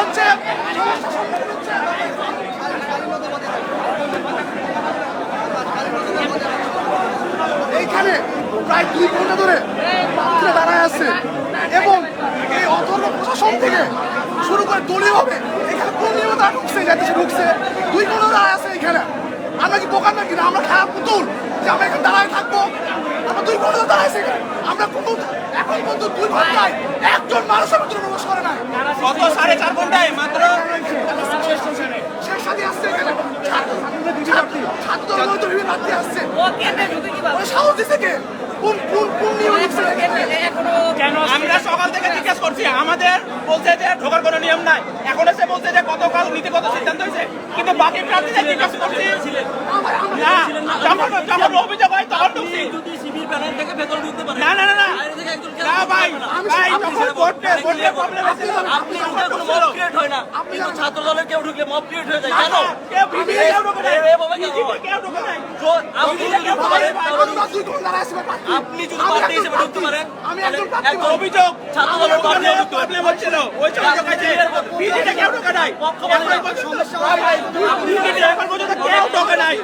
হচ্ছে। এইখানে প্রায় দুই ঘণ্টা ধরে প্রার্থীরা দাঁড়ায় আছে। এবং এই অথর্ব প্রশাসন থেকে শুরু করে দলীয় হবে এখানে কোন নিয়মে তারা ঢুকছে যাতে ঢুকছে। দুই কোনো দাঁড়ায় আছে এখানে। আমরা কি বোকার নাকি না? আমরা খারাপ পুতুল যে আমরা এখানে দাঁড়ায় থাকব আমরা দুই কোনো দাঁড়ায় আছে এখানে আমরা কোনো এখন পর্যন্ত দুই ঘন্টায় একজন মানুষের ভিতরে প্রবেশ করে নাই। গত সাড়ে চার ঘন্টায়? মাত্র? শেষ সাথে আসছে এখানে। ছাত্র ছাত্র- ছাত্র দলের তো বিভিন্ন প্রার্থী আসছে। ও কেটে ঢুকে কীভাবে ওরা সাহস দিছে কে? কোন কোন কোন নিয়মে ঢুকছে আমরা সকাল থেকে জিজ্ঞেস করছি আমাদের বলছে যে ঢোকার কোনো নিয়ম নাই। এখন এসে বলছে যে গতকাল নীতিগত সিদ্ধান্ত হয়েছে। কিন্তু বাকি প্রার্থীদের জিজ্ঞেস করছি অভিযোগ হয় তখন ঢুকছি। না না না না। না ভাই ভাই যখন ভোটে ভোটে প্রবলেম হয়েছিল আপনি ঢুকে কোনো মব ক্রিয়েট হয় না। কিন্তু ছাত্র দলের কেউ ঢুকলে মব ক্রিয়েট হয়ে যায় কেন কেউ কেউ ঢোকে কেউ ঢোকে আপনি যদি পারেন আপনি যদি হিসেবে ঢুকতে আমি একজন প্রার্থী অভিযোগ। ছাত্র দলের ওই কেউ ঢোকে নাই। এখন পর্যন্ত আপনি ভিডিও এখন পর্যন্ত কেউ ঢোকে নাই।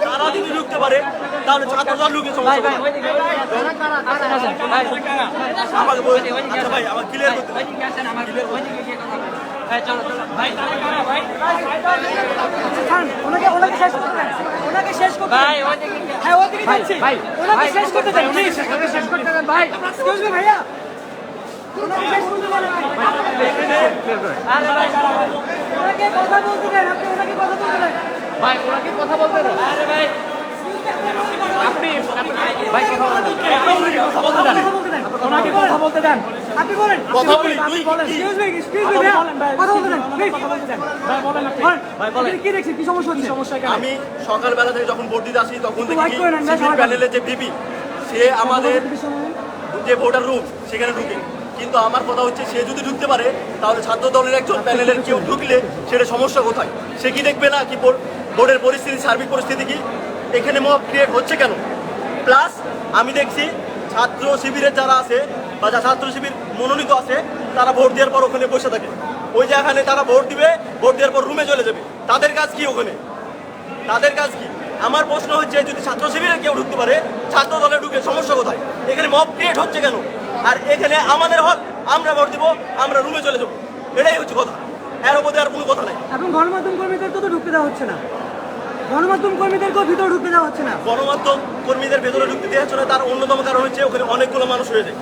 তারা যদি ঢুকতে পারে তাহলে ছাত্র ঢুকে সমস্যা আমাকে বলুন আচ্ছা ভাই আমার ক্লিয়ার করতে ওনাকে শেষ করতে দেন ওনাকে শেষ করতে ভাই হ্যাঁ ভাই ওনাকে শেষ করতে ভাই ভাইয়া ওনাকে শেষ করতে দেন আরে ভাই আমি সকালবেলা থেকে যখন ভোট দিতে আসি, তখন দেখি প্যানেলের যে বিপি সে আমাদের যে ভোটার রুম, সেখানে ঢুকে। কিন্তু আমার কথা হচ্ছে, সে যদি ঢুকতে পারে, তাহলে ছাত্র দলের একজন প্যানেলের কেউ ঢুকলে সেটা সমস্যা কোথায়? সে কি দেখবে না কি বোর্ড- বোর্ডের পরিস্থিতি, সার্বিক পরিস্থিতি কি? এখানে মব ক্রিয়েট হচ্ছে কেন? প্লাস আমি দেখছি ছাত্র শিবিরের যারা আছে, বা যা ছাত্র শিবির মনোনীত আছে, তারা ভোট দেওয়ার পর ওখানে বসে থাকে। ওই যে এখানে তারা ভোট দিবে, ভোট দেওয়ার পর রুমে চলে যাবে। তাদের কাজ কি ওখানে? তাদের কাজ কি? আমার প্রশ্ন হচ্ছে, যদি ছাত্র শিবিরে কেউ ঢুকতে পারে ছাত্র দলে ঢুকে সমস্যা কোথায়? এখানে মব ক্রিয়েট হচ্ছে কেন? আর এখানে আমাদের হল আমরা ভোট দিব আমরা রুমে চলে যাব। এটাই হচ্ছে কথা। এর মধ্যে আর কোনো কথা নাই। এখন গণমাধ্যম কর্মীদেরকে তো ঢুকতে দেওয়া হচ্ছে না। গণমাধ্যম কর্মীদেরকেও ভিতরে ঢুকতে দেওয়া হচ্ছে না। গণমাধ্যম কর্মীদের ভেতরে ঢুকতে দেওয়া হচ্ছে না তার অন্যতম কারণ হচ্ছে ওখানে অনেকগুলো মানুষ হয়ে যায়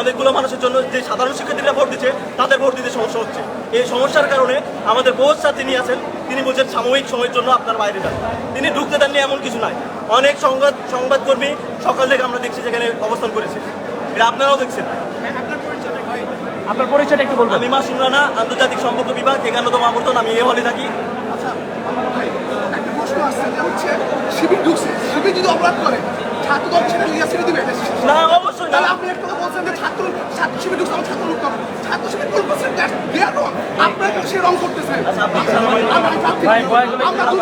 অনেকগুলো মানুষের জন্য যে সাধারণ শিক্ষার্থীরা ভোট দিচ্ছে তাদের ভোট দিতে সমস্যা হচ্ছে। এই সমস্যার কারণে আমাদের বহু ছাত্রী তিনি আছেন তিনি বলছেন সাময়িক সময়ের জন্য আপনার বাইরে যান। তিনি ঢুকতে দেননি এমন কিছু নাই। অনেক সংবাদ সংবাদকর্মী সকাল থেকে আমরা দেখছি যেখানে অবস্থান করেছে। এটা আপনারাও দেখছেন। আপনার পরিচয়টা একটু বলবেন। আমি মাসুম রানা আন্তর্জাতিক সম্পর্ক বিভাগ একান্নতম আবর্তন আমি এ হলে থাকি। একটা প্রশ্ন আসছে যে হচ্ছে শিবির ঢুকছে শিবির যদি অপরাধ করে ছাত্র ছেড়ে লিয়া ছেড়ে না অবশ্যই তাহলে আপনি একটা কথা বলছেন যে ছাত্র ছাত্র শিবির ঢুকছে আমার ছাত্র ঢুকতে হবে। ছাত্র শিবির কোন করছেন দেয়ার রং। আপনারা কেন সে রং করতেছেন? আমরা প্রার্থী। আমরা দুই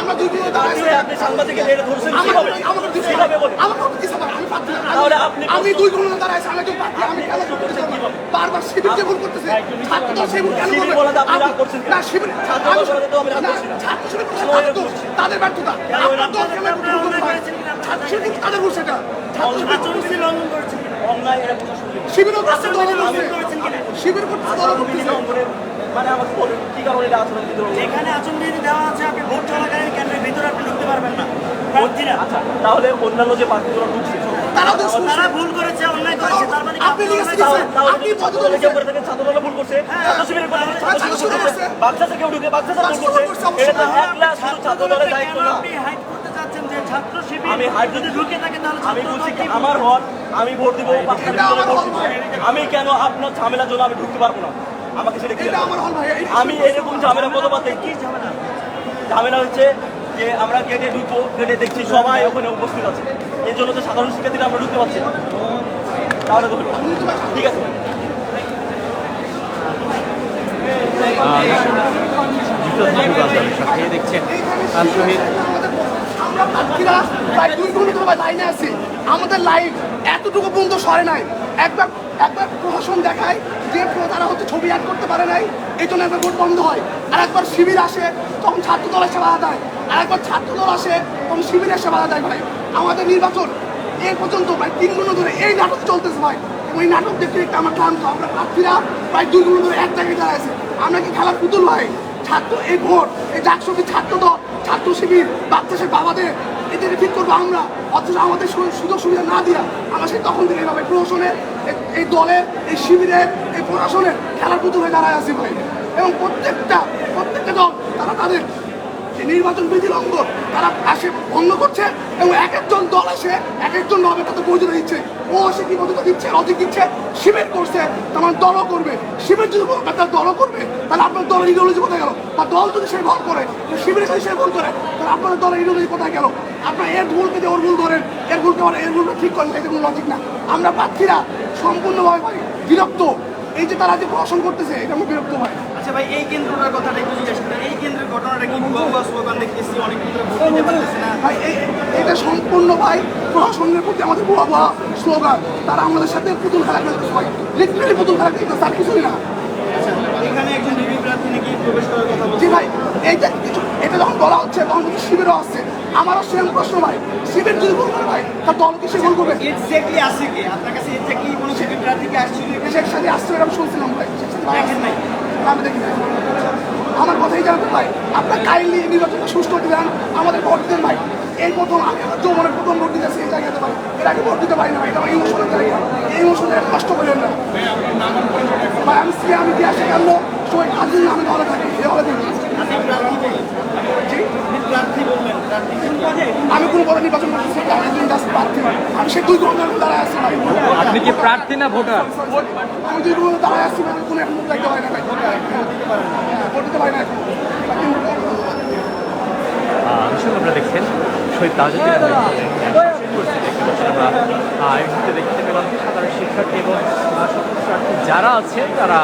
আমরা দুই দিনে দাঁড়াইছি আপনি সাংবাদিকের এটা ধরছেন কীভাবে আমাকে দিতে হবে? আমাকে দিতে হবে আমি প্রার্থী তাহলে আপনি আমি দুই গুণ দাঁড়াইছি আমি একজন প্রার্থী আমি কেন ভোট বারবার শিবির যে ভুল করতেছে ছাত্র দল সেই ভুল কেন? করবে? না শিবির দল শিবির তাদের তাদের ব্যর্থতা। আপনার দল কেন? ছাত্র শিবির শিবির অন্যায় এটা? প্রশাসন নেই। শিবিরও করছে শিবির করছে দল করতেছে মানে আমাকে বলুন কি কারণে এটা আচরণ বিধি হলো? এখানে আচমবিধি দেওয়া আছে আপনি ভোট চলাকালীন কেন্দ্রের ভিতরে আপনি ঢুকতে পারবেন না। আচ্ছা তাহলে অন্যান্য যে পার্টিগুলো ঢুকছে তারা দোষ তারা ভুল করেছে অন্যায় করেছে তার মানে আপনি আপনি কেউ করে থাকেন ছাত্র ভুল করছে? ছাত্র ভুল এটা তো শুধু ছাত্র দায়িত্ব না। আমি হাইড ঢুকে থাকে তাহলে আমি বলছি আমার হল আমি ভোট দিব। আমি কেন আপনার ঝামেলার জন্য আমি ঢুকতে পারব না? আমাকে সেটা clear এটা করুন। আমার হল ভাই এই- আমি এরকম ঝামেলা প্রতিবাদ কি ঝামেলা? ঝামেলা হচ্ছে যে আমরা গেটে ঢুকবো গেটে দেখছি সবাই ওখানে উপস্থিত আছে। এর জন্য তো সাধারণ শিক্ষার্থীরা আমরা ঢুকতে পারছি না। তাহলে। ঠিক আছে। আমরা প্রার্থীরা প্রায় দুই ঘণ্টা ধরে লাইনে আছি। আমাদের লাইন এতটুকু পর্যন্ত সরে নাই। একবার একবার প্রশাসন দেখায় যে তারা হচ্ছে ছবি অ্যাড করতে পারে নাই, এই জন্য একবার ভোট বন্ধ হয়। আর একবার শিবির আসে, তখন ছাত্র দল এসে বাধা দেয় আর একবার ছাত্র দল আসে, তখন শিবির এসে বাধা দেয় ভাই আমাদের নির্বাচন এই পর্যন্ত প্রায় তিন গুণ ধরে এই নাটক চলতেছে ভাই। এই নাটক দেখতে দেখতে আমরা ক্লান্ত আমরা প্রার্থীরা প্রায় দুই গুণ ধরে এক জায়গায় দাঁড়ায় আছে। আমরা কি খেলার পুতুল ভাই? ছাত্র, এই ভোট, এই ডাকসুখী ছাত্র দল, ছাত্র শিবির বাচ্চাদের বাবাদের, এদের ঠিক করব আমরা। অথচ আমাদের সুযোগ সুবিধা না দিয়া আমরা সেই তখন থেকে এইভাবে প্রশাসনের, এই- দলের, এই শিবিরের, এই প্রশাসনের খেলার পুতুল হয়ে দাঁড়ায় আছি ভাই। এবং প্রত্যেকটা প্রত্যেকটা দল, তারা তাদের যে নির্বাচন বিধি লঙ্ঘন তারা আসে বন্ধ করছে এবং এক একজন দল আসে, এক একজন দলে তাদের দিচ্ছে ও আসে কি বৈধতা দিচ্ছে অধিক দিচ্ছে, শিবির করছে, তোমার দলও করবে। শিবির যদি তার দলও করবে, তাহলে আপনার দলের ইডিওলজি কোথায় গেল? বা দল যদি সে ভুল করে শিবিরের সাথে সে ভুল করে, তাহলে আপনার দলের ইডিওলজি কোথায় গেল? আপনার এর ভুলকে যে ওর ভুল ধরেন, এর ভুলকে এর ভুলটা ঠিক করেন, এটা কোনো লজিক না। আমরা প্রার্থীরা সম্পূর্ণভাবে বিরক্ত। এই যে তারা যে প্রশাসন করতেছে এটা আমি বিরক্ত ভাই আচ্ছা ভাই এই কেন্দ্রটার কথাটা একটু জিজ্ঞাসা করেন এই কেন্দ্রের ঘটনাটা কি ভুয়া স্লোগান দেখতেছি অনেক ভাই এটা সম্পূর্ণ ভাই প্রশাসনের প্রতি আমাদের ভুয়া ভুয়া স্লোগান। তারা আমাদের সাথে পুতুল খেলা খেলতেছে ভাই। লিটারালি পুতুল খেলা খেলতেছে আর কিছুই না। এখানে একজন বিবি প্রার্থী নাকি প্রবেশ করার কথা বলছে জি ভাই এইটা কিছু এটা যখন বলা হচ্ছে তখন কিন্তু শিবিরও আসছে। আমারও সেম প্রশ্ন ভাই। শিবির যদি ভুল করে ভাই তার দল কি সে ভুল করবে? এক্স্যাক্টলি আছে কি? আপনার কাছে এক্স্যাক্টলি কোনো বিবি প্রার্থী কি আসছিল? শেখ সাথে আসছে এরকম শুনছিলাম ভাই। শেখ সাথী নাই? আমি দেখি নাই। আমার কথাই জানতে ভাই আপনার কাইন্ডলি নির্বাচনটা সুস্থ হতে দেন আমাদের ভোট দেন ভাই। এই প্রথম আমি আমার যৌবনের প্রথম ভোট দিতেছি এই জায়গাতে ভাই। এর আগে ভোট দিতে পারি না ভাই এটা আমার ইমোশনের জায়গা। এই ইমোশনের কষ্ট করেন না। ভাই আমি সি আমি দিয়ে আসে গেল সবাই আদিন আমি ভালো থাকি ভালো থাকি। আমি কোনো পদে নির্বাচন না, প্রার্থী। আমি সেই দুই দাঁড়ায় আছি ভাই। আপনি কি প্রার্থী না ভোটার? আমি দুই আছি ভাই, আমি কোনো এখন মুখ দেখতে পারি না হ্যাঁ, ভোট দিতে পারি না দর্শক আপনারা দেখছেন শহীদ তাজুদ্দিন আহমেদ পরিস্থিতি দেখতে পাচ্ছেন আমরা এই মুহূর্তে দেখতে পেলাম সাধারণ শিক্ষার্থী এবং যারা আছেন তারা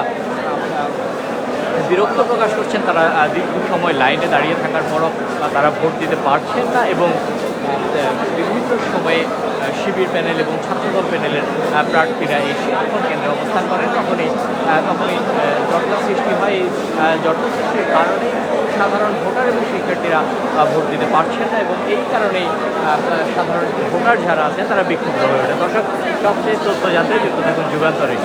বিরক্ত প্রকাশ করছেন, তারা দীর্ঘ সময় লাইনে দাঁড়িয়ে থাকার পরও তারা ভোট দিতে পারছেন না এবং বিভিন্ন সময়ে শিবির প্যানেল এবং ছাত্রদল প্যানেলের প্রার্থীরা এসে যখন কেন্দ্রে অবস্থান করেন, তখনই তখনই জটলা সৃষ্টি হয়। এই জটলা সৃষ্টির কারণে সাধারণ ভোটার এবং শিক্ষার্থীরা ভোট দিতে পারছেন না এবং এই কারণেই সাধারণ ভোটার যারা আছেন, তারা বিক্ষুব্ধ হয়ে ওঠে দর্শক, সবচেয়ে তথ্য জানতে যুক্ত থাকুন যুগান্তরে